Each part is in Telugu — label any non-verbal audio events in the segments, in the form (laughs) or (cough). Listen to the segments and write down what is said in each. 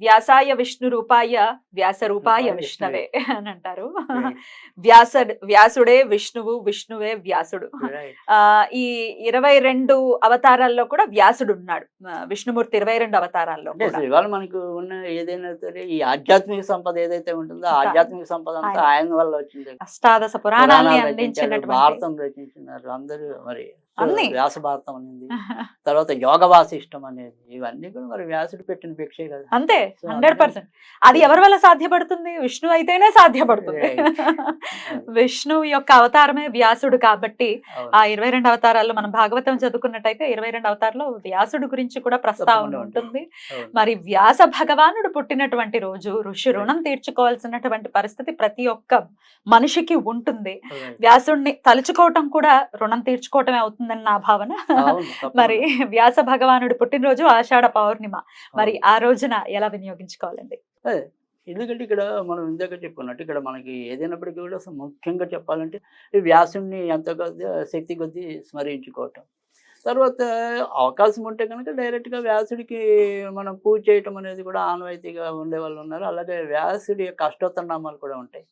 వ్యాసాయ విష్ణు రూపాయ వ్యాస రూపాయ విష్ణవే (laughs) అని అంటారు. (laughs) వ్యాస వ్యాసుడే విష్ణువు విష్ణువే వ్యాసుడు. (laughs) ఈ ఇరవై రెండు అవతారాల్లో కూడా వ్యాసుడు ఉన్నాడు. విష్ణుమూర్తి ఇరవై రెండు అవతారాల్లో ఇవాళ మనకు ఉన్న ఏదైనా సరే ఈ ఆధ్యాత్మిక సంపద ఏదైతే ఉంటుందో ఆధ్యాత్మిక సంపద అంతా ఆయన. వల్ల వచ్చింది అష్టాదశ పురాణాన్ని అందించినటువంటి భారతం రచించినారు అందరూ. మరి అన్ని. వ్యాస భారతం అనేది తర్వాత యోగ వాసిష్టం అనేది ఇవన్నీ కూడా మరి వ్యాసుడు పెట్టిన భిక్షే కదా అంతే హండ్రెడ్ పర్సెంట్ అది ఎవరి వల్ల సాధ్యపడుతుంది విష్ణు అయితేనే సాధ్యపడుతుంది. (laughs) విష్ణు యొక్క అవతారమే వ్యాసుడు కాబట్టి. ఆ ఇరవై రెండు అవతారాల్లో మనం భాగవతం చదువుకున్నట్టయితే ఇరవై రెండు అవతారంలో వ్యాసుడు గురించి కూడా ప్రస్తావన ఉంటుంది. మరి వ్యాస భగవానుడు పుట్టినటువంటి రోజు ఋషి రుణం తీర్చుకోవాల్సినటువంటి పరిస్థితి ప్రతి ఒక్క మనిషికి ఉంటుంది. వ్యాసుడిని తలుచుకోవటం కూడా రుణం తీర్చుకోవటమే అవుతుందని నా భావన. మరి వ్యాస భగవానుడు పుట్టినరోజు ఆషాఢ పౌర్ణిమ మరి. ఆ రోజున ఎలా వినియోగించుకోవాలండి. ఎందుకంటే ఇక్కడ మనం ఇందాక చెప్పుకున్నట్టు ఇక్కడ మనకి ఏదైనప్పటికీ కూడా ముఖ్యంగా చెప్పాలంటే ఈ వ్యాసుని ఎంత కొద్ది శక్తి కొద్దీ స్మరించుకోవటం తర్వాత అవకాశం ఉంటే కనుక డైరెక్ట్గా వ్యాసుడికి మనం పూజ చేయటం అనేది కూడా ఆనవాయితీగా ఉండే వాళ్ళు ఉన్నారు అలాగే వ్యాసుడి యొక్క అష్టోత్తర నామాలు కూడా ఉంటాయి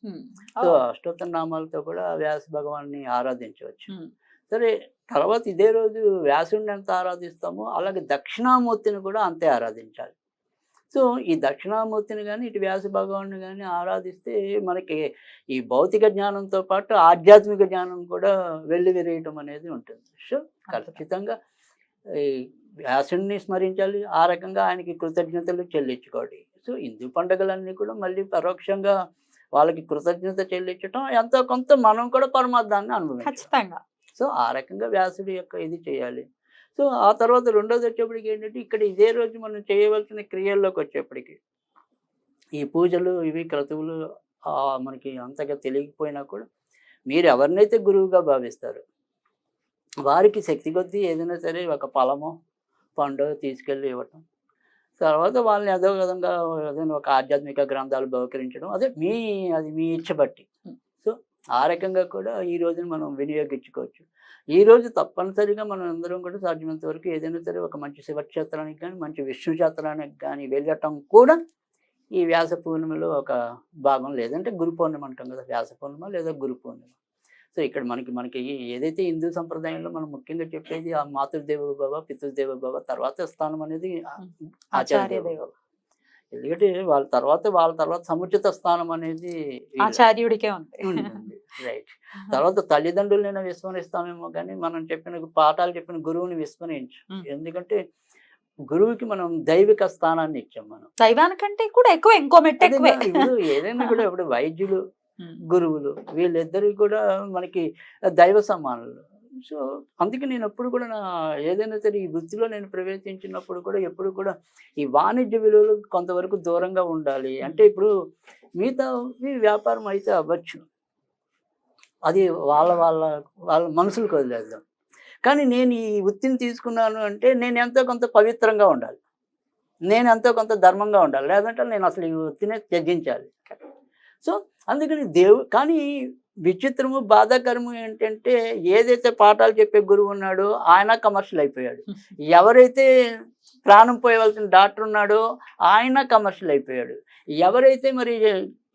సో అష్టోత్తర నామాలతో కూడా వ్యాస భగవాన్ని ఆరాధించవచ్చు. సరే తర్వాత ఇదే రోజు వ్యాసుడిని ఎంత ఆరాధిస్తామో అలాగే దక్షిణామూర్తిని కూడా అంతే ఆరాధించాలి. సో ఈ దక్షిణామూర్తిని కానీ ఇటు వ్యాస భగవాన్ని కానీ ఆరాధిస్తే మనకి ఈ భౌతిక జ్ఞానంతో పాటు ఆధ్యాత్మిక జ్ఞానం కూడా వెళ్ళి విరేయటం అనేది ఉంటుంది. సో ఖచ్చితంగా ఈ వ్యాసుడిని స్మరించాలి ఆ రకంగా ఆయనకి కృతజ్ఞతలు చెల్లించుకోవాలి. సో హిందూ పండుగలన్నీ కూడా మళ్ళీ పరోక్షంగా వాళ్ళకి కృతజ్ఞత చెల్లించటం ఎంతో కొంత మనం కూడా పరమార్థాన్ని అనుభవించాలి. ఖచ్చితంగా. సో ఆ రకంగా వ్యాసుడి యొక్క ఇది చేయాలి. సో ఆ తర్వాత రెండోది వచ్చేప్పటికి ఏంటంటే ఇక్కడ ఇదే రోజు మనం చేయవలసిన క్రియల్లోకి వచ్చేప్పటికి. ఈ పూజలు ఇవి క్రతువులు మనకి అంతగా తెలియకపోయినా కూడా మీరు ఎవరినైతే గురువుగా భావిస్తారు వారికి శక్తి కొద్దీ ఏదైనా సరే ఒక ఫలమో పండు తీసుకెళ్ళి ఇవ్వటం. తర్వాత వాళ్ళని ఏదో విధంగా ఏదైనా ఒక ఆధ్యాత్మిక గ్రంథాలు బహుకరించడం అదే మీ అది మీ ఇచ్చ బట్టి ఆ రకంగా కూడా ఈ రోజున మనం వినియోగించుకోవచ్చు. ఈ రోజు తప్పనిసరిగా మనం అందరం కూడా సాధ్యమైనంత వరకు ఏదైనా సరే ఒక మంచి శివక్షేత్రానికి కానీ మంచి విష్ణు క్షేత్రానికి కానీ వెళ్ళటం కూడా ఈ వ్యాస పూర్ణిమలో ఒక భాగం లేదంటే గురు పౌర్ణిమ అంటాం కదా వ్యాస పూర్ణిమ లేదా గురు పౌర్ణిమ. సో ఇక్కడ మనకి మనకి ఏదైతే హిందూ సంప్రదాయంలో మనం ముఖ్యంగా చెప్పేది ఆ మాతృదేవ భవ పితృదేవ భవ తర్వాత స్థానం అనేది ఆచార్య దేవో. ఎందుకంటే వాళ్ళ తర్వాత వాళ్ళ తర్వాత సముచిత స్థానం అనేది ఆచార్యుడికే ఉంది. రైట్. తర్వాత తల్లిదండ్రులైనా విస్మరిస్తామేమో కానీ మనం చెప్పిన పాఠాలు చెప్పిన గురువుని విస్మరించు. ఎందుకంటే గురువుకి మనం దైవిక స్థానాన్ని ఇచ్చాం మనం. దైవానికంటే కూడా ఎక్కువ ఇంకో మెట్టు ఎక్కువే. ఏదైనా కూడా ఇప్పుడు (laughs) వైద్యులు. గురువులు వీళ్ళిద్దరు కూడా మనకి దైవ సమానులు. సో అందుకే నేను ఎప్పుడు కూడా నా ఏదైనా సరే ఈ వృత్తిలో నేను ప్రవేశించినప్పుడు కూడా ఎప్పుడు కూడా ఈ వాణిజ్య విలువలు కొంతవరకు దూరంగా ఉండాలి. అంటే ఇప్పుడు మిగతా వ్యాపారం అయితే అవ్వచ్చు. అది వాళ్ళ వాళ్ళ వాళ్ళ మనసులకు వదిలేద్దాం. కానీ నేను ఈ వృత్తిని తీసుకున్నాను అంటే నేను ఎంతో కొంత పవిత్రంగా ఉండాలి. నేను ఎంతో కొంత ధర్మంగా ఉండాలి. లేదంటే నేను అసలు ఈ వృత్తినే త్యజించాలి. సో అందుకని దేవు కానీ విచిత్రము బాధాకరము ఏంటంటే ఏదైతే పాఠాలు చెప్పే గురువు ఉన్నాడో ఆయన కమర్షియల్ అయిపోయాడు. (laughs) ఎవరైతే ప్రాణం పోయవలసిన డాక్టర్ ఉన్నాడో ఆయన కమర్షియల్ అయిపోయాడు. ఎవరైతే మరి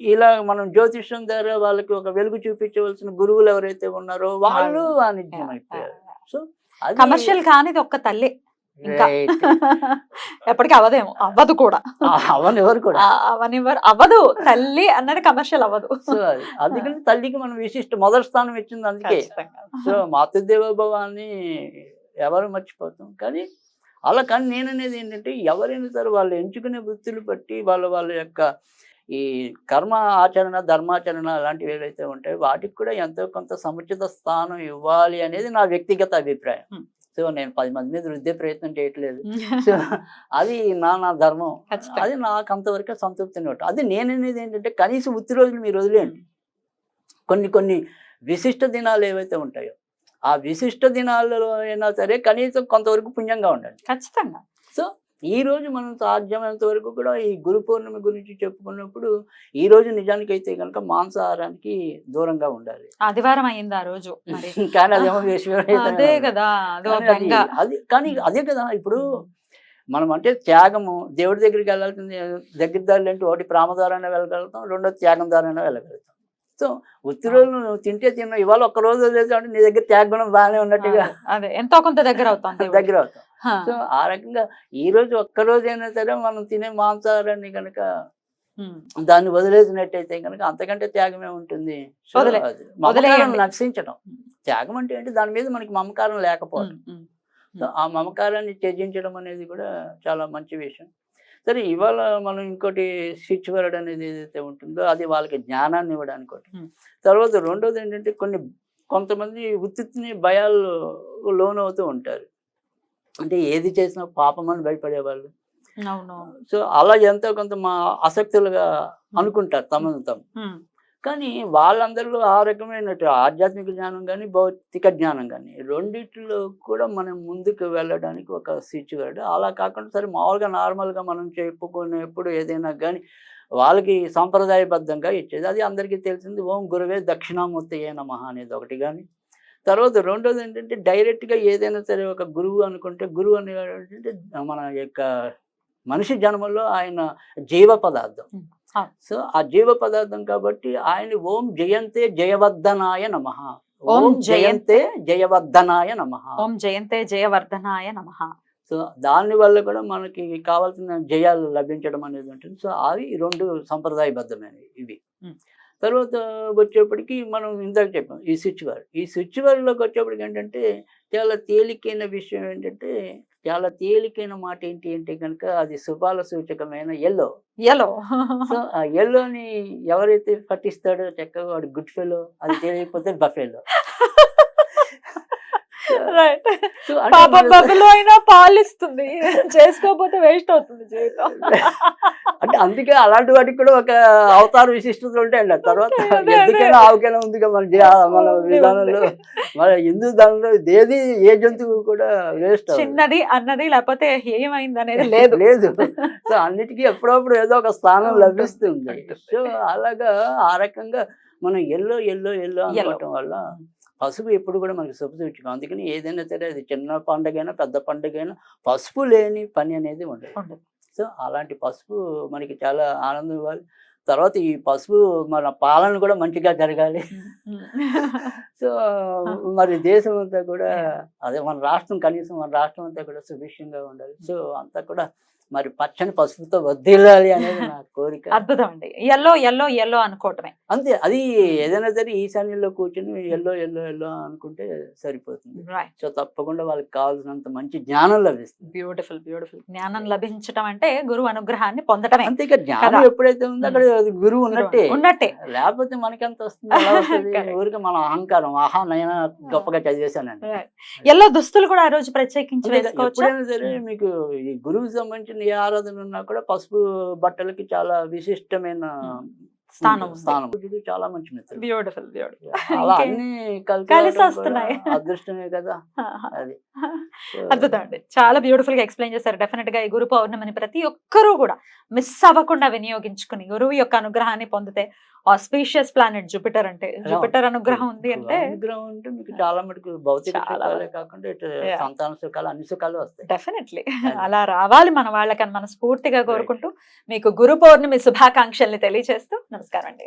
ఇలా మనం జ్యోతిష్యం ద్వారా వాళ్ళకి ఒక వెలుగు చూపించవలసిన గురువులు ఎవరైతే ఉన్నారో వాళ్ళు వాణిజ్యం అయిపోయారు. సో కమర్షియల్ కానిది ఒక్క తల్లి. ఇంకా. (laughs) ఎప్పటికీ అవదేమో అవ్వదు కూడా. ఆ, అవని ఎవరు కూడా. అవనివ్వరు అవ్వదు. తల్లి అన్నది కమర్షియల్ అవ్వదు. సో అందుకని తల్లికి మనం విశిష్ట మొదటి స్థానం ఇచ్చింది అందుకే. సో మాతృదేవోభవాన్ని ఎవరు మర్చిపోతాం. కానీ అలా కానీ నేను అనేది ఏంటంటే ఎవరైనా సరే వాళ్ళు ఎంచుకునే వృత్తులు బట్టి వాళ్ళ వాళ్ళ యొక్క ఈ కర్మ ఆచరణ ధర్మాచరణ అలాంటివి ఏవైతే ఉంటాయో వాటికి కూడా ఎంతో కొంత సముచిత స్థానం ఇవ్వాలి అనేది నా వ్యక్తిగత అభిప్రాయం. సో నేను పది మంది మీద రుద్దే ప్రయత్నం చేయట్లేదు. (laughs) సో అది నా నా ధర్మం. అది నాకు అంతవరకు సంతృప్తిని ఉంటుంది అది నేననేది ఏంటంటే కనీసం ఉత్తి రోజులు మీరు వదిలేయండి. కొన్ని కొన్ని విశిష్ట దినాలు ఏవైతే ఉంటాయో ఆ విశిష్ట దినాలలో అయినా సరే కనీసం కొంతవరకు పుణ్యంగా ఉండండి. ఖచ్చితంగా. సో ఈ రోజు మనం సాధ్యమైనంత వరకు కూడా ఈ గురు పౌర్ణమి గురించి చెప్పుకున్నప్పుడు ఈ రోజు నిజానికి అయితే కనుక మాంసాహారానికి దూరంగా ఉండాలి. ఆదివారం అయింది ఆ రోజు (laughs) కానీ అదేమో విశ్వవిహితమైన అదే కదా. అదో కానీ అది- అది అదే కదా ఇప్పుడు మనం అంటే త్యాగము దేవుడి దగ్గరికి వెళ్ళాల్సింది దగ్గర దారులు అంటే ఒకటి ప్రామదారైనా వెళ్ళగలుగుతాం రెండోది త్యాగం దారైనా వెళ్ళగలుగుతాం. సో ఉత్తి రోజులు నువ్వు తింటే తిన్నా ఇవాళ ఒక్క రోజు వదిలేసావు అంటే నీ దగ్గర త్యాగం బాగానే ఉన్నట్టుగా అదే, అదే. ఎంతో కొంత దగ్గర అవుతాం. (laughs) దగ్గర అవుతాం. సో ఆ రకంగా ఈ రోజు ఒక్క రోజైనా సరే మనం తినే మాంసాహారాన్ని కనుక. దాన్ని వదిలేసినట్టయితే కనుక అంతకంటే త్యాగమే ఉంటుంది. మమకారం. నశించడం. త్యాగం అంటే ఏంటి? దాని మీద మనకి మమకారం లేకపోవడం. ఆ మమకారాన్ని త్యజించడం అనేది కూడా చాలా మంచి విషయం. సరే ఇవాళ మనం ఇంకోటి స్విచ్ వర్డ్ అనేది ఏదైతే ఉంటుందో అది వాళ్ళకి జ్ఞానాన్ని ఇవ్వడానికి ఒకటి. తర్వాత రెండోది ఏంటంటే కొన్ని కొంతమంది ఉత్తిని భయాలు లోనవుతూ ఉంటారు. అంటే ఏది చేసినా పాపం అని భయపడేవాళ్ళు. సో అలా ఎంతో కొంత మా ఆసక్తులుగా అనుకుంటారు తమను తాము. కానీ వాళ్ళందరిలో ఆ రకమైన ఆధ్యాత్మిక జ్ఞానం కానీ భౌతిక జ్ఞానం కానీ రెండిట్లో కూడా మనం ముందుకు వెళ్ళడానికి ఒక స్విచ్ అలా కాకుండా సరే మామూలుగా నార్మల్గా మనం చెప్పుకునేప్పుడు ఏదైనా కానీ వాళ్ళకి సాంప్రదాయబద్ధంగా ఇచ్చేది. అది అందరికీ తెలిసింది ఓం గురువే దక్షిణామూర్తి ఏ నమః అనేది ఒకటి కానీ తర్వాత రెండోది ఏంటంటే డైరెక్ట్గా ఏదైనా సరే ఒక గురువు అనుకుంటే గురువు అనేటువంటి మన యొక్క మనిషి జన్మలో ఆయన జీవ పదార్థం. సో ఆ జీవ పదార్థం కాబట్టి ఆయన ఓం జయంతే జయవర్ధనాయ నమ. ఓం జయంతే జయవర్ధనాయ నమ. ఓం జయంతే జయవర్ధనాయ నమ. సో దాని వల్ల కూడా మనకి కావాల్సిన జయాలు లభించడం అనేది ఉంటుంది. సో అవి రెండు సంప్రదాయబద్ధమైనవి ఇవి. తర్వాత వచ్చేప్పటికి మనం ఇందాక చెప్పాం ఈ స్విచ్ వర్డ్ ఈ స్విచ్ వర్డ్లోకి వచ్చేప్పటికి ఏంటంటే చాలా తేలికైన విషయం ఏంటంటే చాలా తేలికైన మాట ఏంటి అంటే కనుక అది శుభాల సూచకమైన ఎల్లో ఎలో సో ఆ ఎల్లోని ఎవరైతే పట్టిస్తాడో చక్కగా వాడు గుడ్ ఫెలో అది తెలియకపోతే బఫెలో (laughs) రైట్ పాప బబులు అయినా పాలిస్తుంది. చేసుకోకపోతే వేస్ట్ అవుతుంది జీవితం. అంటే అందుకే అలాంటి వాటికి కూడా ఒక అవతార విశిష్టతలు ఉంటాయండి. తర్వాత. ఎందుకైనా ఆవుకైనా ఉందిగా మన మన ఉంది, విధానంలో. మన హిందూ దానిలో ఏది ఏ జంతువు కూడా వేస్ట్ చిన్నది అన్నది లేకపోతే ఏమైంది అనేది (laughs) లేదు. లేదు. సో అన్నిటికీ ఎప్పుడప్పుడు ఏదో ఒక స్థానం. లభిస్తుంది. సో అలాగా ఆ రకంగా మనం ఎల్లో ఎల్లో ఎల్లో అనుకోవటం వల్ల పసుపు ఎప్పుడు కూడా మనకి శుభ సూచకం అందుకని ఏదైనా సరే అది చిన్న పండుగైనా పెద్ద పండుగైనా పసుపు లేని పని అనేది ఉండదు. ఉండదు. సో అలాంటి పసుపు మనకి చాలా ఆనందం ఇవ్వాలి. తర్వాత ఈ పసుపు మన పాలన కూడా మంచిగా జరగాలి. (laughs) సో మరి దేశం అంతా కూడా అదే మన రాష్ట్రం కనీసం మన రాష్ట్రం అంతా కూడా సుభిక్షంగా ఉండాలి. సో అంతా కూడా మరి పచ్చని పసుపుతో వదిలాలి అనేది నా కోరిక. అద్భుతం అండి ఎల్లో ఎల్లో ఎల్లో అనుకోవటమే. అంతే అది ఏదైనా సరే ఈశాన్యంలో కూర్చొని ఎల్లో ఎల్లో ఎల్లో అనుకుంటే సరిపోతుంది. సో తప్పకుండా వాళ్ళకి కావాల్సినంత మంచి జ్ఞానం లభిస్తుంది. బ్యూటిఫుల్ బ్యూటిఫుల్ జ్ఞానం లభించటం అంటే గురువు అనుగ్రహాన్ని పొందటమే. అంతే ఇక జ్ఞానం. ఎప్పుడైతే ఉందో అక్కడ గురువు ఉన్నట్టే. ఉన్నట్టే. లేకపోతే మనకెంత వస్తుంది. (laughs) ఊరికి మన అహంకారం ఆహా నేను గొప్పగా చదివేశానండి ఎల్లో దుస్తులు కూడా ఆ రోజు ప్రత్యేకించి వేసుకోవచ్చు? మీకు ఈ గురువుకి సంబంధించిన ఏ ఆరాధన ఉన్నా కూడా పసుపు బట్టలకి చాలా విశిష్టమైన స్థానం. స్థానం. చాలా మంచి మిత్రుడు. బ్యూటిఫుల్ బ్యూటిఫుల్ అన్ని కలిసి వస్తున్నాయి. అదృష్టమే కదా. అది. (laughs) అద్భుతం అండి చాలా బ్యూటిఫుల్గా ఎక్స్ప్లెయిన్ చేశారు. డెఫినెట్గా ఈ గురు పౌర్ణమిని ప్రతి ఒక్కరూ కూడా మిస్ అవ్వకుండా వినియోగించుకుని గురువు యొక్క అనుగ్రహాన్ని పొందితే ఆస్పీషియస్ ప్లానెట్ జూపిటర్ అంటే జూపిటర్ అనుగ్రహం ఉంది అంటే అనుగ్రహం అంటే మీకు చాలా మటుకు భౌతిక కాకుండా. సంతాన సుఖాలు అన్ని సుఖాలు వస్తాయి. డెఫినెట్లీ (laughs) (laughs) అలా రావాలి మన వాళ్ళకని మన స్ఫూర్తిగా కోరుకుంటూ మీకు గురు పౌర్ణమి శుభాకాంక్షల్ని తెలియజేస్తూ నమస్కారం అండి